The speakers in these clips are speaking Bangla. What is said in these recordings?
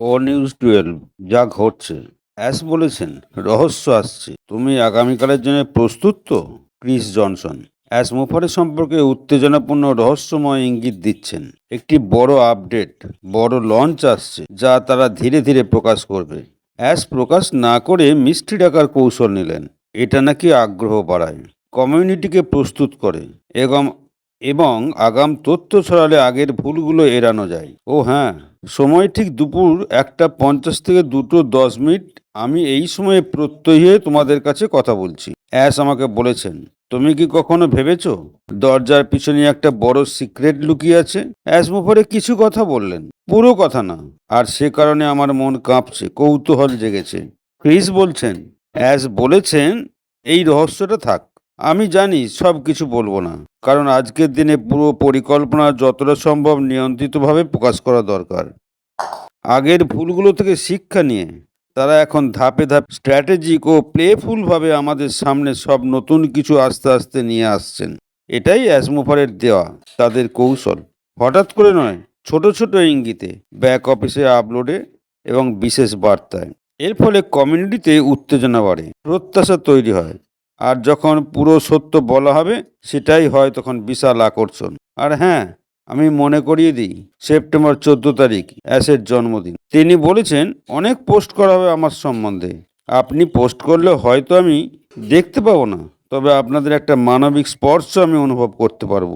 ও নিউজ টুয়েলভ যা ঘটছে অ্যাশ বলেছেন, রহস্য আসছে। তুমি আগামীকালের জন্য প্রস্তুত তো, ক্রিস জনসন? অ্যাশ মুফারের সম্পর্কে উত্তেজনাপূর্ণ রহস্যময় ইঙ্গিত দিচ্ছেন। একটি বড় আপডেট, বড় লঞ্চ আসছে, যা তারা ধীরে ধীরে প্রকাশ করবে। অ্যাশ প্রকাশ না করে মিষ্টি ডাকার কৌশল নিলেন। এটা নাকি আগ্রহ বাড়ায়। কমিউনিটিকে প্রস্তুত করে। এবং এবং আগাম তথ্য ছড়ালে আগের ভুলগুলো এড়ানো যায়। ও হ্যাঁ সময় ঠিক দুপুর একটা পঞ্চাশ থেকে দুটো দশ মিনিট। আমি এই সময়ে প্রত্যয়ী তোমাদের কাছে কথা বলছি। অ্যাশ আমাকে বলেছেন, তুমি কি কখনো ভেবেছো দরজার পিছনে একটা বড় সিক্রেট লুকিয়ে আছে? অ্যাশ মুফারে কিছু কথা বললেন। পুরো কথা না, আর সে কারণে আমার মন কাঁপছে, কৌতূহল জেগেছে। ক্রিস বলছেন, অ্যাশ বলেছেন, এই রহস্যটা থাক। আমি জানি সব কিছু বলব না, কারণ আজকের দিনে পুরো পরিকল্পনা যতটা সম্ভব নিয়ন্ত্রিতভাবে প্রকাশ করা দরকার। আগের ভুলগুলো থেকে শিক্ষা নিয়ে, তারা এখন ধাপে ধাপে স্ট্র্যাটেজিক ও প্লেফুলভাবে আমাদের সামনে সব নতুন কিছু আস্তে আস্তে নিয়ে আসছেন। এটাই অ্যাসমোফারের দেওয়া, তাদের কৌশল। হঠাৎ করে নয়, ছোট ছোট ইঙ্গিতে ব্যাক অফিসে আপলোডে এবং বিশেষ বার্তায়। এর ফলে কমিউনিটিতে উত্তেজনা বাড়ে, প্রত্যাশা তৈরি হয়। আর যখন পুরো সত্য বলা হবে, সেটাই হয় তখন বিশাল আকর্ষণ। আর হ্যাঁ আমি মনে করিয়ে দিই, সেপ্টেম্বর চোদ্দ তারিখ অ্যাসের জন্মদিন। তিনি বলেছেন, অনেক পোস্ট করা হবে আমার সম্বন্ধে। আপনি পোস্ট করলে হয়তো আমি দেখতে পাবো না, তবে আপনাদের একটা মানবিক স্পর্শ আমি অনুভব করতে পারব।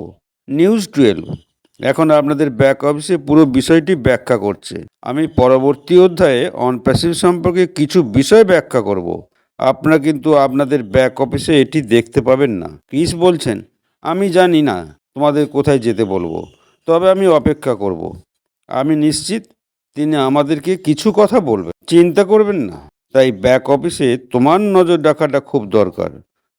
News twelve. এখন আপনাদের ব্যাক অফিসে পুরো বিষয়টি ব্যাখ্যা করছে। আমি পরবর্তী অধ্যায়ে অনপ্যাসিভ সম্পর্কে কিছু বিষয় ব্যাখ্যা করব। আপনারা কিন্তু আপনাদের ব্যাক অফিসে এটি দেখতে পাবেন না। ক্রিস বলছেন, আমি জানি না তোমাদের কোথায় যেতে বলব, তবে আমি অপেক্ষা করব। আমি নিশ্চিত তিনি আমাদেরকে কিছু কথা বলবেন। চিন্তা করবেন না, তাই ব্যাক অফিসে তোমার নজর রাখাটা খুব দরকার।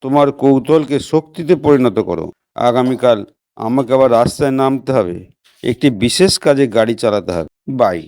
তোমার কৌতূহলকে শক্তিতে পরিণত করো। আগামীকাল আমাকে আবার রাস্তায় নামতে হবে। একটি বিশেষ কাজে গাড়ি চালাতে হবে। বাই